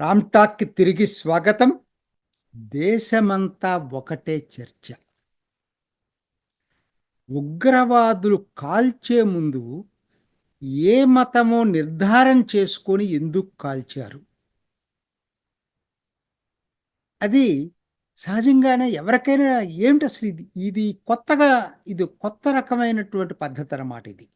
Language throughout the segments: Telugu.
రామ్టాక్కి తిరిగి స్వాగతం. దేశమంతా ఒకటే చర్చ. ఉగ్రవాదులు కాల్చే ముందు ఏ మతమో నిర్ధారణ చేసుకొని ఎందుకు కాల్చారు? అది సహజంగానే ఎవరికైనా ఏమిటి అసలు ఇది? ఇది కొత్తగా ఇది కొత్త రకమైనటువంటి పద్ధతి అన్నమాట ఇది.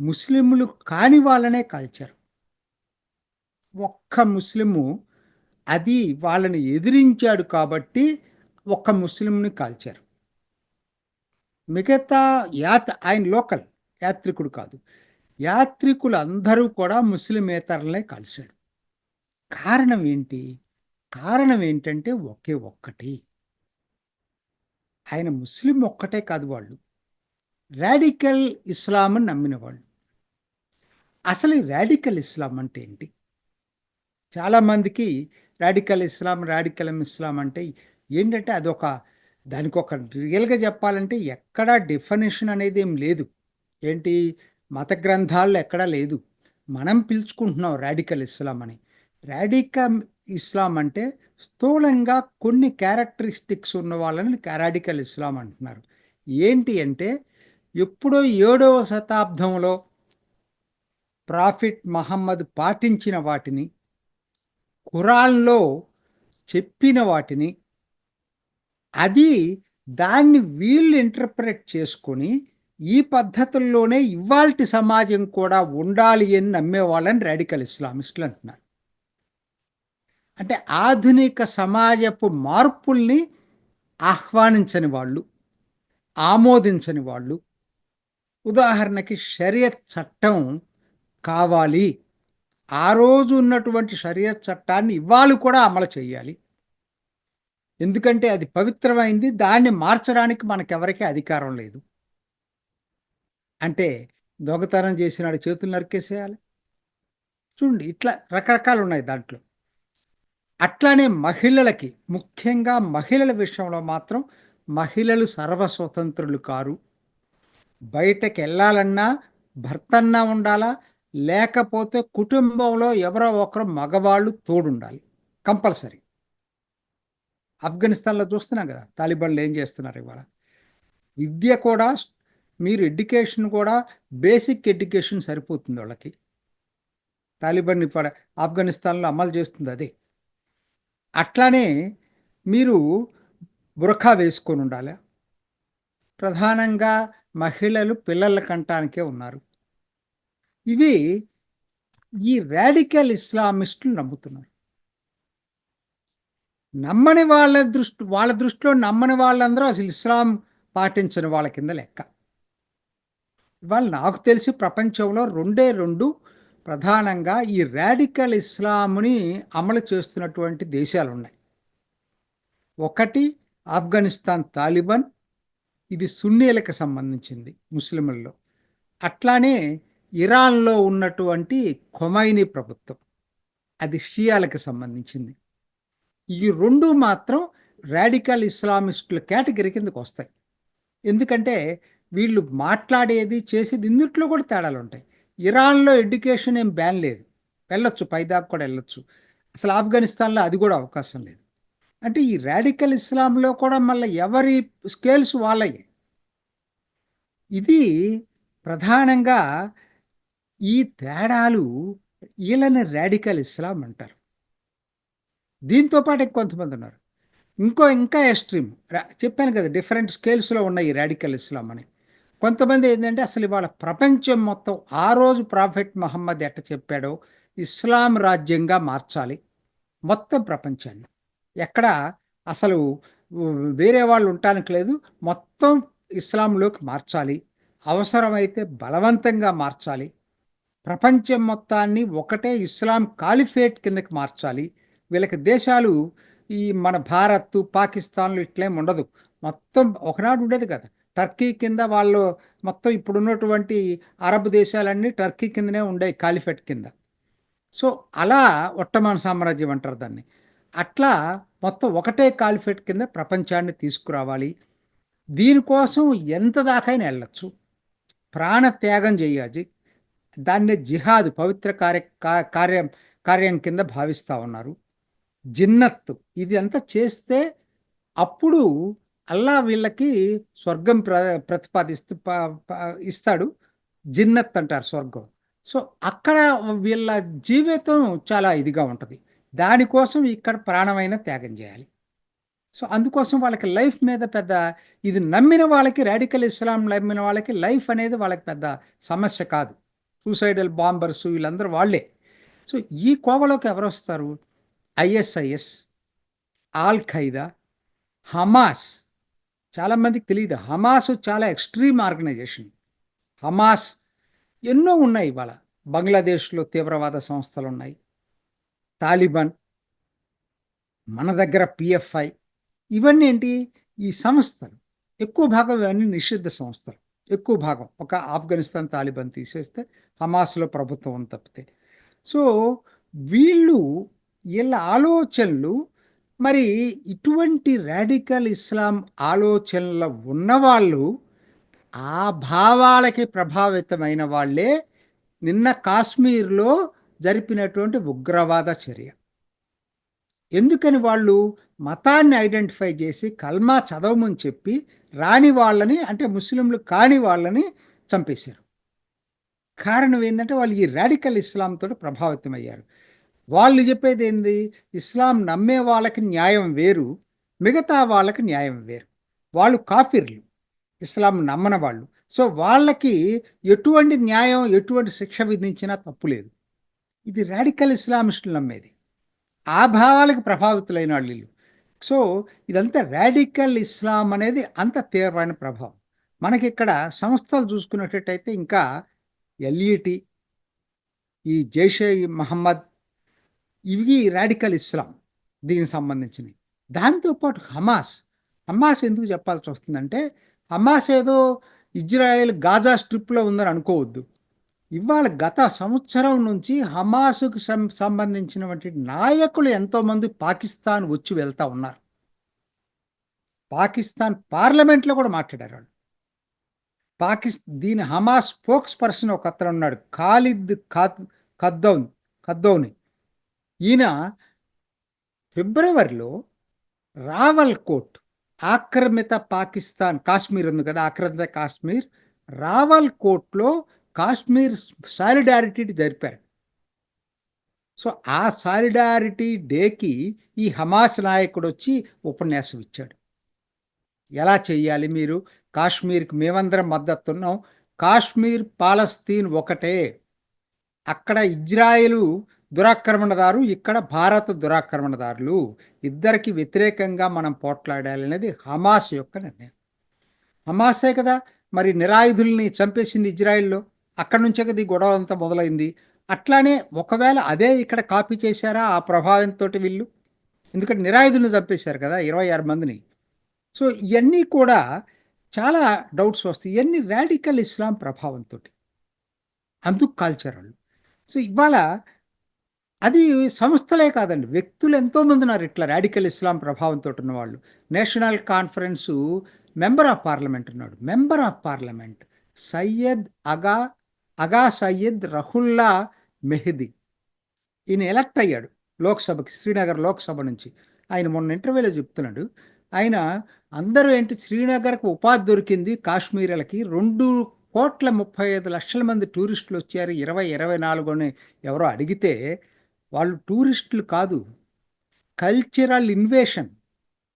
ముస్లింలు కాని వాళ్ళనే కాల్చారు. ఒక్క ముస్లిము అది వాళ్ళని ఎదిరించాడు కాబట్టి ఒక్క ముస్లింని కాల్చారు. మిగతా యాత్ ఆయన లోకల్ యాత్రికుడు కాదు. యాత్రికులు అందరూ కూడా ముస్లిమేతరులే కలిశాడు కారణం ఏంటి? కారణం ఏంటంటే ఒకే ఒక్కటి. ఆయన ముస్లిం ఒక్కటే కాదు వాళ్ళు. రాడికల్ ఇస్లాం అని నమ్మిన వాళ్ళు. అసలు ఈ రాడికల్ ఇస్లాం అంటే ఏంటి? చాలామందికి రాడికల్ ఇస్లాం రాడికల్ ఇస్లాం అంటే ఏంటంటే అదొక దానికి ఒక రియల్గా చెప్పాలంటే ఎక్కడా డెఫినేషన్ అనేది ఏం లేదు. ఏంటి? మత గ్రంథాల్లో ఎక్కడా లేదు. మనం పిలుచుకుంటున్నాం రాడికల్ ఇస్లాం అని. రాడికల్ ఇస్లాం అంటే స్థూలంగా కొన్ని క్యారెక్టరిస్టిక్స్ ఉన్న వాళ్ళని రాడికల్ ఇస్లాం అంటున్నారు. ఏంటి అంటే ఎప్పుడో ఏడవ శతాబ్దంలో ప్రాఫిట్ మహమ్మద్ పాటించిన వాటిని ఖురాన్లో చెప్పిన వాటిని అది దాన్ని వీళ్ళు ఇంటర్ప్రెట్ చేసుకొని ఈ పద్ధతుల్లోనే ఇవాల్టి సమాజం కూడా ఉండాలి అని నమ్మేవాళ్ళని రాడికల్ ఇస్లామిస్టులు అంటున్నారు. అంటే ఆధునిక సమాజపు మార్పుల్ని ఆహ్వానించని వాళ్ళు ఆమోదించని వాళ్ళు. ఉదాహరణకి షరియత్ చట్టం కావాలి. ఆ రోజు ఉన్నటువంటి షరియత్ చట్టాన్ని ఇవాళ కూడా అమలు చేయాలి. ఎందుకంటే అది పవిత్రమైంది దాన్ని మార్చడానికి మనకెవరికీ అధికారం లేదు. అంటే దొంగతనం చేసినాడు చేతులు నరికేసేయాలి. చూడండి ఇట్లా రకరకాలు ఉన్నాయి దాంట్లో. అట్లానే మహిళలకి ముఖ్యంగా మహిళల విషయంలో మాత్రం మహిళలు సర్వస్వతంత్రులు కారు. బయటకు వెళ్ళాలన్నా భర్తన్నా ఉండాలా లేకపోతే కుటుంబంలో ఎవరో ఒకరు మగవాళ్ళు తోడుండాలి. కంపల్సరీ. ఆఫ్ఘనిస్తాన్లో చూస్తున్నాం కదా తాలిబాన్లు ఏం చేస్తున్నారు ఇవాళ? విద్య కూడా మీరు ఎడ్యుకేషన్ కూడా బేసిక్ ఎడ్యుకేషన్ సరిపోతుంది వాళ్ళకి. తాలిబాన్ ఇప్పుడు ఆఫ్ఘనిస్తాన్లో అమలు చేస్తుంది అదే. అట్లానే మీరు బురఖా వేసుకొని ఉండాలి. ప్రధానంగా మహిళలు పిల్లల కంటానికే ఉన్నారు. ఇవి ఈ రాడికల్ ఇస్లామిస్టులు నమ్ముతున్నారు. నమ్మని వాళ్ళ దృష్టి వాళ్ళ దృష్టిలో నమ్మని వాళ్ళందరూ అసలు ఇస్లాం పాటించని వాళ్ళ కింద లెక్క. ఇవాళ నాకు తెలిసి ప్రపంచంలో రెండే రెండు ప్రధానంగా ఈ రాడికల్ ఇస్లాంని అమలు చేస్తున్నటువంటి దేశాలు ఉన్నాయి. ఒకటి ఆఫ్ఘనిస్తాన్ తాలిబాన్ ఇది సున్నీలకు సంబంధించింది ముస్లింలలో. అట్లానే ఇరాన్లో ఉన్నటువంటి ఖొమైని ప్రభుత్వం అది షియాలకు సంబంధించింది. ఈ రెండు మాత్రం రాడికల్ ఇస్లామిస్టుల కేటగిరీ కిందకు వస్తాయి. ఎందుకంటే వీళ్ళు మాట్లాడేది చేసేది ఇందుట్లో కూడా తేడాలు ఉంటాయి. ఇరాన్లో ఎడ్యుకేషన్ ఏం బ్యాన్ లేదు. వెళ్ళొచ్చు పైదాకు కూడా వెళ్ళొచ్చు. అసలు ఆఫ్ఘనిస్తాన్లో అది కూడా అవకాశం లేదు. అంటే ఈ రాడికల్ ఇస్లాంలో కూడా మళ్ళీ ఎవరి స్కేల్స్ వాళ్ళయ్యాయి ఇది ప్రధానంగా ఈ తేడాలు వీళ్ళని రాడికల్ ఇస్లాం అంటారు. దీంతో పాటు ఇంకొంతమంది ఉన్నారు. ఇంకో ఇంకా ఎక్స్ట్రీమ్. చెప్పాను కదా డిఫరెంట్ స్కేల్స్లో ఉన్నాయి ఈ రాడికల్ ఇస్లాం అని. కొంతమంది ఏంటంటే అసలు ఇవాళ ప్రపంచం మొత్తం ఆ రోజు ప్రాఫిట్ మహమ్మద్ ఎట్ట చెప్పాడో ఇస్లాం రాజ్యంగా మార్చాలి. మొత్తం ప్రపంచాన్ని. ఎక్కడ అసలు వేరే వాళ్ళు ఉండటానికి లేదు. మొత్తం ఇస్లాంలోకి మార్చాలి. అవసరమైతే బలవంతంగా మార్చాలి. ప్రపంచం మొత్తాన్ని ఒకటే ఇస్లాం కాలిఫేట్ కిందకి మార్చాలి. వీళ్ళకి దేశాలు ఈ మన భారత్ పాకిస్తాన్లు ఇట్లేం ఉండదు. మొత్తం ఒకనాడు ఉండేది కదా. టర్కీ కింద వాళ్ళు మొత్తం ఇప్పుడున్నటువంటి అరబ్ దేశాలన్నీ టర్కీ కిందనే ఉండే కాలిఫెట్ కింద. సో అలా ఒట్టమాన సామ్రాజ్యం అంటారు దాన్ని. అట్లా మొత్తం ఒకటే కాలిఫెట్ కింద ప్రపంచాన్ని తీసుకురావాలి. దీనికోసం ఎంత దాకైనా వెళ్ళచ్చు. ప్రాణ త్యాగం చేయాలి. దాన్నే జిహాద్ పవిత్ర కార్య కార్యం కార్యం కింద భావిస్తూ ఉన్నారు. జిన్నత్ ఇది అంతా చేస్తే అప్పుడు అల్లా వీళ్ళకి స్వర్గం ప్ర ప్రతిపాదిస్తూ ఇస్తాడు. జిన్నత్ అంటారు స్వర్గం. సో అక్కడ వీళ్ళ జీవితం చాలా ఇదిగా ఉంటుంది. దానికోసం ఇక్కడ ప్రాణమైన త్యాగం చేయాలి. సో అందుకోసం వాళ్ళకి లైఫ్ మీద పెద్ద ఇది నమ్మిన వాళ్ళకి రాడికల్ ఇస్లాం నమ్మిన వాళ్ళకి లైఫ్ అనేది వాళ్ళకి పెద్ద సమస్య కాదు. సూసైడల్ బాంబర్స్ వీళ్ళందరూ వాళ్ళే. సో ఈ కోవలోకి ఎవరు వస్తారు? ISIS al Qaeda Hamas. చాలామందికి తెలియదు హమాస్ చాలా ఎక్స్ట్రీమ్ ఆర్గనైజేషన్. హమాస్ ఎన్నో ఉన్నాయి ఇవాళ. బంగ్లాదేశ్లో తీవ్రవాద సంస్థలు ఉన్నాయి. తాలిబాన్ మన దగ్గర పిఎఫ్ఐ. ఇవన్నీ ఏంటి? ఈ సంస్థలు. ఎక్కువ భాగం ఇవన్నీ నిషిద్ధ సంస్థలు. ఎక్కువ భాగం ఒక ఆఫ్ఘనిస్తాన్ తాలిబాన్ తీసేస్తే హమాస్లో ప్రభుత్వం తప్పితే. సో వీళ్ళు వీళ్ళ ఆలోచనలు మరి ఇటువంటి రాడికల్ ఇస్లాం ఆలోచనలు ఉన్నవాళ్ళు ఆ భావాలకి ప్రభావితమైన వాళ్ళే నిన్న కాశ్మీర్లో జరిపినటువంటి ఉగ్రవాద చర్య. ఎందుకని వాళ్ళు మతాన్ని ఐడెంటిఫై చేసి కల్మా చదవమని చెప్పి రాని వాళ్ళని అంటే ముస్లింలు కాని వాళ్ళని చంపేశారు. కారణం ఏంటంటే వాళ్ళు ఈ రాడికల్ ఇస్లాంతో ప్రభావితం అయ్యారు వాళ్ళు చెప్పేది ఏంది? ఇస్లాం నమ్మే వాళ్ళకి న్యాయం వేరు మిగతా వాళ్ళకి న్యాయం వేరు. వాళ్ళు కాఫిర్లు ఇస్లాం నమ్మన వాళ్ళు. సో వాళ్ళకి ఎటువంటి న్యాయం ఎటువంటి శిక్ష విధించినా తప్పు లేదు. ఇది రాడికల్ ఇస్లామిస్టులు నమ్మేది. ఆ భావాలకు ప్రభావితులైన వాళ్ళు. సో ఇదంతా రాడికల్ ఇస్లాం అనేది అంత తీవ్రమైన ప్రభావం. మనకి ఇక్కడ సంస్థలు చూసుకున్నట్టయితే ఇంకా ఎల్ఈటి ఈ జైషే మహమ్మద్ ఇవి రాడికల్ ఇస్లాం దీనికి సంబంధించినవి. దాంతోపాటు హమాస్ హమాస్ ఎందుకు చెప్పాల్సి వస్తుందంటే హమాస్ ఏదో ఇజ్రాయెల్ గాజా స్ట్రిప్లో ఉందని అనుకోవద్దు. ఇవాళ గత సంవత్సరం నుంచి హమాసుకు సం సంబంధించినటువంటి నాయకులు ఎంతోమంది పాకిస్తాన్ వచ్చి వెళ్తా ఉన్నారు. పాకిస్తాన్ పార్లమెంట్లో కూడా మాట్లాడారు వాళ్ళు. పాకిస్ దీని హమాస్ స్పోక్స్ పర్సన్ ఒక అతను ఉన్నాడు ఖాలిద్ ఖాద్ ఖద్దౌన్ ఖద్దౌని. ఈయన ఫిబ్రవరిలో రావల్ కోట్ ఆక్రమిత పాకిస్తాన్ కాశ్మీర్ ఉంది కదా ఆక్రమిత కాశ్మీర్ రావల్ కోట్లో కాశ్మీర్ సాలిడారిటీ జరిపారు. సో ఆ సాలిడారిటీ డేకి ఈ హమాస్ నాయకుడు వచ్చి ఉపన్యాసం ఇచ్చాడు. ఎలా చెయ్యాలి మీరు? కాశ్మీర్కి మేమందరం మద్దతు ఉన్నాం కాశ్మీర్ పాలస్తీన్ ఒకటే. అక్కడ ఇజ్రాయెలు దురాక్రమణదారు ఇక్కడ భారత దురాక్రమణదారులు. ఇద్దరికి వ్యతిరేకంగా మనం పోట్లాడాలి అనేది హమాస్ యొక్క నిర్ణయం. హమాసే కదా? మరి నిరాయుధుల్ని చంపేసింది ఇజ్రాయెల్లో. అక్కడ నుంచే కదా ఈ గొడవ అంతా మొదలైంది. అట్లానే ఒకవేళ అదే ఇక్కడ కాపీ చేశారా ఆ ప్రభావంతో వీళ్ళు? ఎందుకంటే నిరాయుధులను చంపేశారు కదా ఇరవై ఆరు మందిని. సో ఇవన్నీ కూడా చాలా డౌట్స్ వస్తాయి. ఇవన్నీ రాడికల్ ఇస్లాం ప్రభావంతో అందుకు కాల్చారు వాళ్ళు. సో ఇవాళ అది సంస్థలే కాదండి. వ్యక్తులు ఎంతోమంది ఉన్నారు ఇట్లా రాడికల్ ఇస్లాం ప్రభావంతో ఉన్నవాళ్ళు national conference member of parliament ఉన్నాడు. Member of parliament Syed Aga Aga Syed రహుల్లా Mehdi. ఈయన ఎలక్ట్ అయ్యాడు లోక్సభకి శ్రీనగర్ లోక్సభ నుంచి. ఆయన మొన్న ఇంటర్వ్యూలో చెప్తున్నాడు ఆయన అందరూ ఏంటి శ్రీనగర్కు ఉపాధి దొరికింది కాశ్మీర్లకి? రెండు కోట్ల ముప్పై ఐదు లక్షల మంది టూరిస్టులు వచ్చారు ఇరవై ఇరవై నాలుగు అని ఎవరో అడిగితే వాళ్ళు టూరిస్టులు కాదు కల్చరల్ ఇన్వేషన్.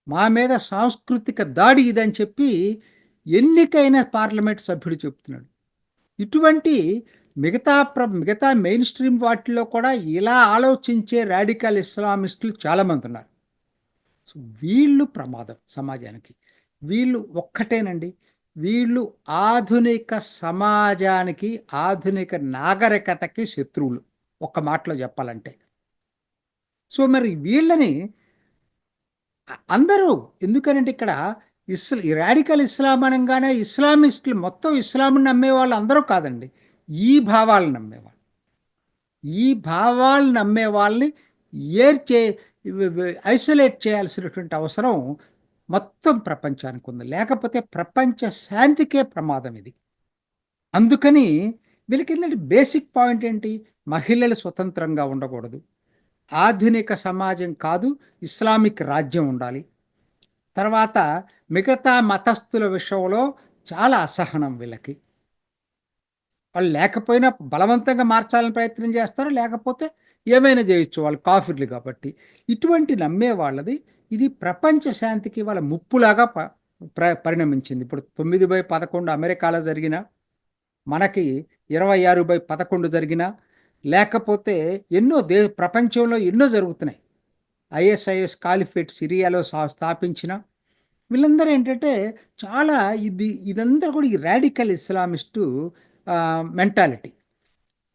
మా మీద సాంస్కృతిక దాడి ఇదని చెప్పి ఎన్నికైన పార్లమెంట్ సభ్యుడు చెప్తున్నాడు. ఇటువంటి మిగతా ప్ర మిగతా మెయిన్ స్ట్రీమ్ వాటిలో కూడా ఇలా ఆలోచించే రాడికల్ ఇస్లామిస్టులు చాలామంది ఉన్నారు. సో వీళ్ళు ప్రమాదం సమాజానికి. వీళ్ళు ఒక్కటేనండి. వీళ్ళు ఆధునిక సమాజానికి ఆధునిక నాగరికతకి శత్రువులు. ఒక్క మాటలో చెప్పాలంటే. సో మరి వీళ్ళని అందరూ ఎందుకనంటే ఇక్కడ ఇస్లా ఈ రాడికల్ ఇస్లాం అనగానే ఇస్లామిస్టులు మొత్తం ఇస్లాంని నమ్మే వాళ్ళు అందరూ కాదండి. ఈ భావాలను నమ్మేవాళ్ళు. ఈ భావాలు నమ్మే వాళ్ళని ఏర్చే ఐసోలేట్ చేయాల్సినటువంటి అవసరం మొత్తం ప్రపంచానికి ఉంది. లేకపోతే ప్రపంచ శాంతికే ప్రమాదం ఇది. అందుకని వీళ్ళకి ఏంటంటే బేసిక్ పాయింట్ ఏంటి? మహిళలు స్వతంత్రంగా ఉండకూడదు. ఆధునిక సమాజం కాదు ఇస్లామిక్ రాజ్యం ఉండాలి. తర్వాత మిగతా మతస్థుల విషయంలో చాలా అసహనం వీళ్ళకి. వాళ్ళు లేకపోయినా బలవంతంగా మార్చాలని ప్రయత్నం చేస్తారు? లేకపోతే ఏమైనా చేయొచ్చు వాళ్ళు కాఫీలు కాబట్టి. ఇటువంటి నమ్మే వాళ్ళది ఇది ప్రపంచ శాంతికి వాళ్ళ ముప్పులాగా ప ప్ర పరిణమించింది. ఇప్పుడు తొమ్మిది బై పదకొండు అమెరికాలో జరిగిన మనకి ఇరవై ఆరు బై పదకొండు జరిగిన లేకపోతే ఎన్నో దే ప్రపంచంలో ఎన్నో జరుగుతున్నాయి. ఐఎస్ఐఎస్ కాలిఫేట్ సిరియాలో సా- స్థాపించిన వీళ్ళందరూ ఏంటంటే చాలా ఇది ఇదంతా కూడా ఈ రాడికల్ ఇస్లామిస్టు మెంటాలిటీ.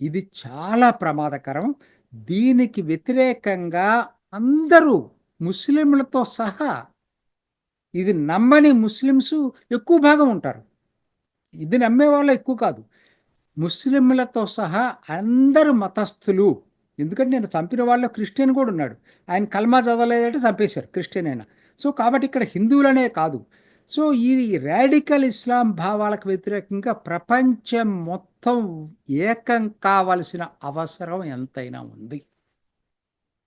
ఇది చాలా ప్రమాదకరం. దీనికి వ్యతిరేకంగా అందరూ ముస్లింలతో సహా ఇది నమ్మని ముస్లిమ్స్ ఎక్కువ భాగం ఉంటారు. ఇది నమ్మే వాళ్ళు ఎక్కువ కాదు. ముస్లింలతో సహా అందరు మతస్థులు ఎందుకంటే నేను చంపిన వాళ్ళు క్రిస్టియన్ కూడా ఉన్నాడు. ఆయన కల్మా చదవలేదంటే చంపేశారు క్రిస్టియన్ అయినా. సో కాబట్టి ఇక్కడ హిందువులనే కాదు. సో ఈ రాడికల్ ఇస్లాం భావాలకు వ్యతిరేకంగా ప్రపంచం మొత్తం ఏకం కావలసిన అవసరం ఎంతైనా ఉంది.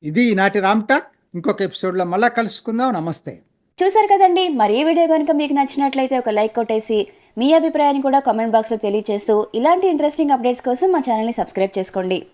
ఇది ఈనాటి రామ్టాక్ ఇంకొక ఎపిసోడ్లో మళ్ళా కలుసుకుందాం. నమస్తే. చూసారు కదండి మరి ఈ వీడియో కనుక మీకు నచ్చినట్లయితే ఒక లైక్ కొట్టేసి మీ అభిప్రాయాన్ని కూడా కామెంట్ బాక్స్లో తెలియజేస్తూ ఇలాంటి ఇంట్రెస్టింగ్ అప్డేట్స్ కోసం మా ఛానల్ని సబ్స్క్రైబ్ చేసుకోండి.